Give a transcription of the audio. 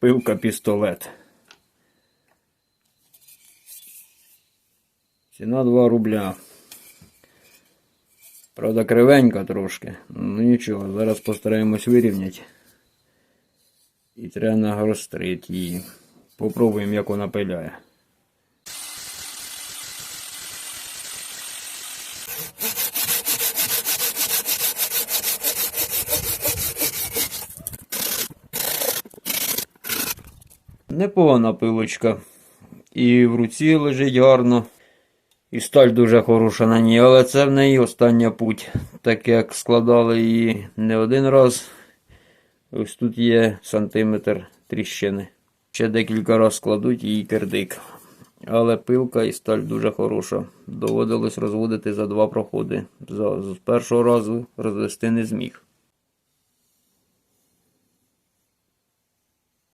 пилка пістолет. Ціна 2 рубля. Правда, кривенька трошки. Ну нічого, зараз постараємось вирівняти. І треба нагострити її. Попробуємо, як вона пиляє. Непогана пилочка. І в руці лежить гарно. І сталь дуже хороша на ній, але це в неї остання путь. Так як складали її не один раз. Ось тут є сантиметр тріщини. Ще декілька разів складуть її кирдик. Але пилка і сталь дуже хороша. Доводилось розводити за два проходи. З першого разу розвести не зміг.